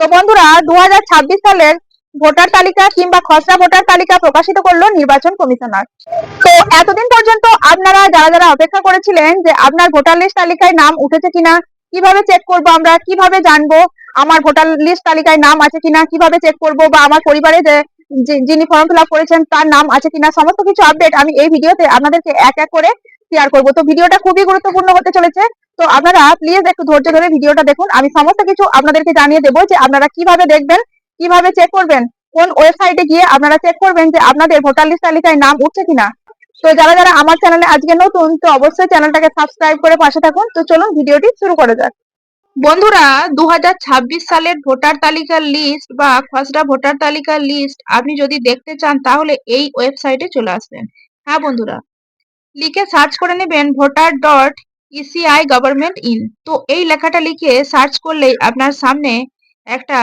তো বন্ধুরা দু সালের ভোটার তালিকা কিংবা খসড়া ভোটার তালিকা প্রকাশিত করল নির্বাচন কমিশনার। তো এতদিন পর্যন্ত আপনারা যারা যারা অপেক্ষা করেছিলেন যে আপনার ভোটার লিস্ট তালিকায় নাম উঠেছে কিনা, কীভাবে চেক করব আমরা, কীভাবে জানব আমার ভোটার লিস্ট তালিকায় নাম আছে কিনা, কীভাবে চেক করব বা আমার পরিবারে যে যিনি ফর্ম ফিল করেছেন তার নাম আছে কিনা, সমস্ত কিছু আপডেট আমি এই ভিডিওতে আপনাদেরকে এক এক করে শেয়ার করব। তো ভিডিওটা খুবই গুরুত্বপূর্ণ হতে চলেছে। তো আপনারা প্লিজ একটু ধৈর্য ধরে ভিডিওটা দেখুন। আমি সমস্ত কিছু আপনাদেরকে জানিয়ে দেবো যে আপনারা কীভাবে দেখবেন, কীভাবে চেক করবেন, কোন ওয়েবসাইটে গিয়ে আপনারা চেক করবেন যে আপনাদের ভোটার লিস্ট তালিকায় নাম উঠছে কিনা। তো যারা যারা আমার চ্যানেলে আজকে নতুন, তো অবশ্যই চ্যানেলটাকে সাবস্ক্রাইব করে পাশে থাকুন। তো চলুন ভিডিওটি শুরু করা যাক। বন্ধুরা দু হাজার ছাব্বিশ সালের ভোটার তালিকার লিস্ট বা খসড়া ভোটার তালিকার লিস্ট আপনি যদি দেখতে চান, তাহলে এই ওয়েবসাইটে চলে আসবেন। হ্যাঁ বন্ধুরা লিখে সার্চ করে নেবেন voter dot ECI government in তো এই লেখাটা লিখে সার্চ করলেই আপনার সামনে একটা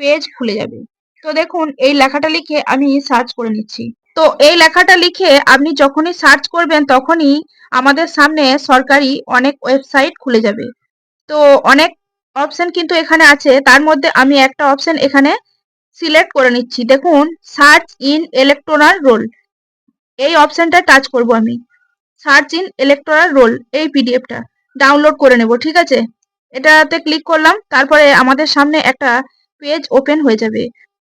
পেজ খুলে যাবে। তো দেখুন, এই লেখাটা লিখে আমি সার্চ করে নিচ্ছি। তো এই লেখাটা লিখে আপনি যখনই সার্চ করবেন, তখনই আমাদের সামনে সরকারি অনেক ওয়েবসাইট খুলে যাবে। তো অনেক অপশন কিন্তু এখানে আছে। তার মধ্যে আমি একটা অপশন এখানে সিলেক্ট করে নিচ্ছি। দেখুন সার্চ ইন ইলেকট্রনাল রোল এই অপশনটা টাচ করব আমি। সার্চ ইন ইলেকট্রাল রোল এই পিডিএফটা ডাউনলোড করে নেব, ঠিক আছে? এটাতে ক্লিক করলাম, তারপরে আমাদের সামনে একটা পেজ ওপেন হয়ে যাবে।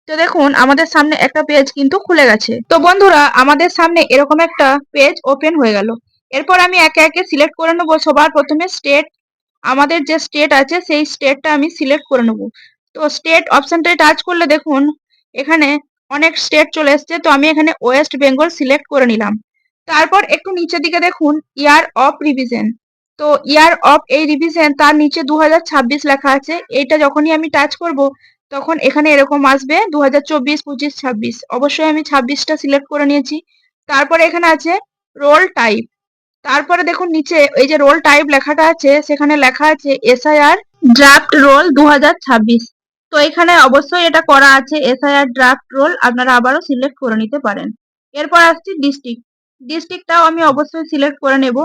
তো দেখুন, আমাদের সামনে একটা পেজ কিন্তু খুলে গেছে। তো বন্ধুরা, আমাদের সামনে এরকম একটা পেজ ওপেন হয়ে গেল। এরপর আমি একে একে সিলেক্ট করে নেব সবার প্রথমে স্টেট আমাদের যে স্টেট আছে, সেই স্টেটটা আমি সিলেক্ট করে নেব। তো স্টেট অপশনটায় টাচ করলে দেখুন, এখানে অনেক স্টেট চলে এসছে। তো আমি এখানে ওয়েস্ট বেঙ্গল সিলেক্ট করে নিলাম। তারপর একটু নিচের দিকে দেখুন ইয়ার অফ রিভিশন তো ইয়ার অফ এই রিভিশন তার নিচে দু হাজার ছাব্বিশ লেখা আছে, এইটা যখনই আমি টাচ করব, তখন এখানে এরকম আসবে দু হাজার চব্বিশ, পঁচিশ, ছাব্বিশ। অবশ্যই আমি ছাব্বিশটা সিলেক্ট করে নিয়েছি। তারপরে এখানে আছে রোল টাইপ তারপরে দেখুন নিচে এই যে রোল টাইপ লেখাটা আছে, সেখানে লেখা আছে এসআইআর ড্রাফট রোল দু হাজার ছাব্বিশ। তো এখানে অবশ্যই এটা করা আছে এসআইআর ড্রাফট রোল আপনারা আবারও সিলেক্ট করে নিতে পারেন। এরপর আসছে ডিস্ট্রিক্ট ডিস্ট্রিক্টটাও আমি অবশ্যই সিলেক্ট করে নেব।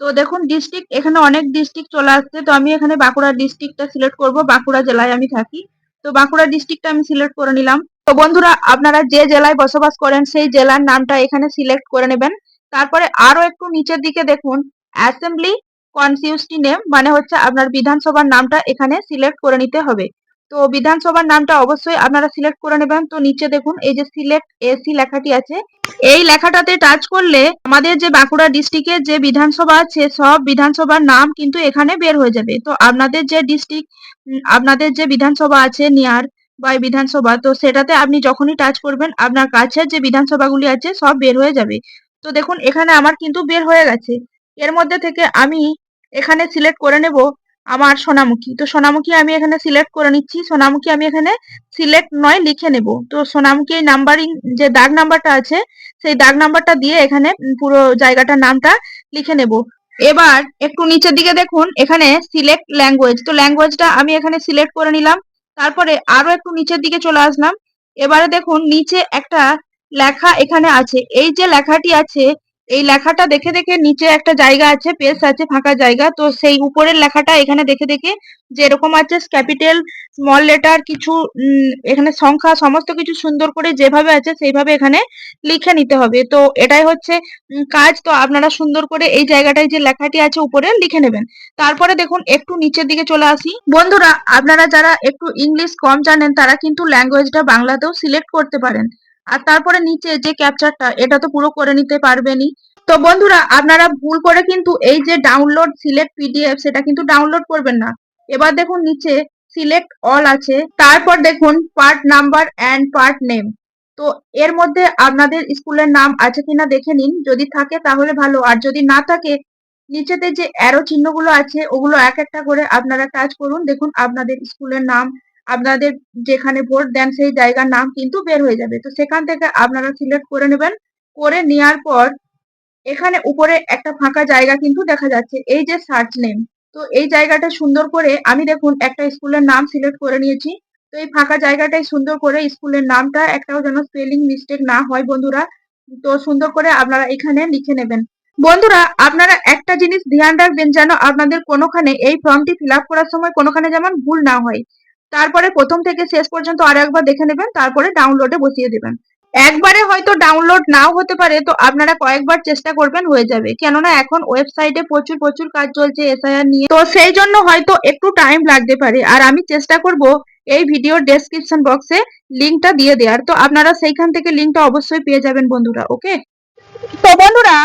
তো দেখুন ডিস্ট্রিক্ট এখানে অনেক ডিস্ট্রিক্ট চলে আসছে। তো আমি এখানে বাঁকুড়া ডিস্ট্রিক্টটা সিলেক্ট করব। বাঁকুড়া জেলায় আমি থাকি। তো বাঁকুড়া ডিস্ট্রিক্টটা আমি সিলেক্ট করে নিলাম। তো বন্ধুরা, আপনারা যে জেলায় বসবাস করেন, সেই জেলার নামটা এখানে সিলেক্ট করে নেবেন। তারপরে আরও একটু নিচের দিকে দেখুন অ্যাসেম্বলি কনস্টিটিউন্সি নেম মানে হচ্ছে আপনার বিধানসভার নামটা এখানে সিলেক্ট করে নিতে হবে। তো বিধানসভার নামটা অবশ্যই আপনারা সিলেক্ট করে নেবেন। তো নিচে দেখুন, এই যে সিলেক্ট এসি লেখাটি আছে। এই লেখাটাতে টাচ করলে আমাদের যে বাঁকুড়া ডিস্ট্রিক্টের যে বিধানসভা আছে, সব বিধানসভার নাম কিন্তু এখানে বের হয়ে যাবে। তো আপনাদের যে ডিস্ট্রিক্ট আপনাদের যে বিধানসভা আছে নিয়ার বা বিধানসভা, তো সেটাতে আপনি যখনই টাচ করবেন, আপনার কাছের যে বিধানসভাগুলি আছে, সব বের হয়ে যাবে। তো দেখুন, এখানে আমার কিন্তু বের হয়ে গেছে। এর মধ্যে থেকে আমি এখানে সিলেক্ট করে নেব। আমার সোনামুখী। তো সোনামুখী আমি এখানে সিলেক্ট করে নিচ্ছি। সোনামুখী আমি এখানে সিলেক্ট নয়, লিখে নেব। তো সোনামুখী এই নাম্বারিং যে দাগ নাম্বারটা আছে, সেই দাগ নাম্বারটা দিয়ে এখানে পুরো জায়গাটার নামটা লিখে নেব। এবার একটু নিচের দিকে দেখুন, এখানে সিলেক্ট ল্যাঙ্গুয়েজ তো ল্যাঙ্গুয়েজটা আমি এখানে সিলেক্ট করে নিলাম। তারপরে আরও একটু নিচের দিকে চলে আসলাম। এবারে দেখুন, নিচে একটা লেখা এখানে আছে। এই যে লেখাটি আছে এই লেখাটা দেখে দেখে নিচে একটা জায়গা আছে পেস আছে, ফাঁকা জায়গা। তো সেই উপরের লেখাটা এখানে দেখে দেখে যে এরকম আছে ক্যাপিটাল স্মল লেটার কিছু এখানে সংখ্যা, সমস্ত কিছু সুন্দর করে যেভাবে আছে সেইভাবে এখানে লিখে নিতে হবে। তো এটাই হচ্ছে কাজ। তো আপনারা সুন্দর করে এই জায়গাটায় যে লেখাটি আছে উপরে লিখে নেবেন। তারপরে দেখুন, একটু নিচের দিকে চলে আসি। বন্ধুরা, আপনারা যারা একটু ইংলিশ কম জানেন, তারা কিন্তু ল্যাঙ্গুয়েজটা বাংলাতেও সিলেক্ট করতে পারেন। আর তারপরে নিচে যে ক্যাপচারটা এটা তো পুরো করে নিতে পারবেনই। তো বন্ধুরা, আপনারা ভুল করে কিন্তু এই যে ডাউনলোড সিলেক্ট পিডিএফ সেটা কিন্তু ডাউনলোড করবেন না। এবার দেখুন নিচে সিলেক্ট অল আছে। তারপর দেখুন part number and part name তো এর মধ্যে আপনাদের স্কুলের নাম আছে কিনা দেখে নিন। যদি থাকে তাহলে ভালো। আর যদি না থাকে, নিচেতে যে অ্যারো চিহ্নগুলো আছে, ওগুলো এক একটা করে আপনারা টাচ করুন। দেখুন আপনাদের স্কুলের নাম আপনাদের যেখানে ভোট দেন সেই জায়গার নাম কিন্তু বের হয়ে যাবে। তো সেখান থেকে আপনারা সিলেক্ট করে নেবেন। করে নেওয়ার পর এখানে উপরে একটা ফাঁকা জায়গা কিন্তু দেখা যাচ্ছে, এই যে সার্চ নেম তো এই জায়গাটা সুন্দর করে আমি দেখুন একটা স্কুলের নাম সিলেক্ট করে নিয়েছি। তো এই ফাঁকা জায়গাটাই সুন্দর করে স্কুলের নামটা একটাও যেন স্পেলিং মিস্টেক না হয় বন্ধুরা। তো সুন্দর করে আপনারা এখানে লিখে নেবেন। বন্ধুরা, আপনারা একটা জিনিস ধ্যান রাখবেন যেন আপনাদের কোনোখানে এই ফর্মটি ফিল করার সময় কোনোখানে যেমন ভুল না হয়। তারপরে প্রথম থেকে শেষ পর্যন্ত আরও একবার দেখে নেবেন, তারপরে ডাউনলোডে বসিয়ে দেবেন। একবারে হয়তো ডাউনলোড নাও হতে পারে, তো আপনারা কয়েকবার চেষ্টা করবেন, হয়ে যাবে। কেননা এখন ওয়েবসাইটে প্রচুর প্রচুর কাজ চলছে এসআইআর নিয়ে। তো সেই জন্য হয়তো একটু টাইম লাগতে পারে। আর আমি চেষ্টা করব এই ভিডিওর ডেসক্রিপশন বক্সে লিংকটা দিয়ে দেওয়ার। তো আপনারা সেইখান থেকে লিংকটা অবশ্যই পেয়ে যাবেন বন্ধুরা ওকে তো বন্ধুরা,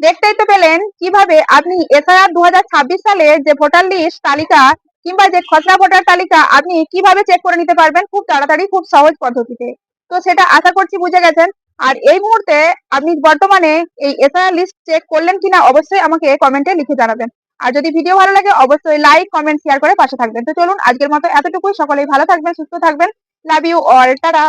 দেখতেই তো পেলেন কীভাবে আপনি এসআইআর দু হাজার ছাব্বিশ সালে যে ভোটার লিস্ট তালিকা কিংবা যে খসড়া ভোটার তালিকা, আপনি কীভাবে চেক করে নিতে পারবেন? খুব তাড়াতাড়ি, খুব সহজ পদ্ধতিতে। তো সেটা আশা করছি বুঝে গেছেন। আর এই মুহূর্তে আপনি বর্তমানে এই এসআইআর লিস্ট চেক করলেন কিনা, অবশ্যই আমাকে কমেন্টে লিখে জানাবেন। আর যদি ভিডিও ভালো লাগে, অবশ্যই লাইক কমেন্ট শেয়ার করে পাশে থাকবেন। তো চলুন, আজকের মতো এতটুকুই। সকলেই ভালো থাকবেন, সুস্থ থাকবেন। Love you all tata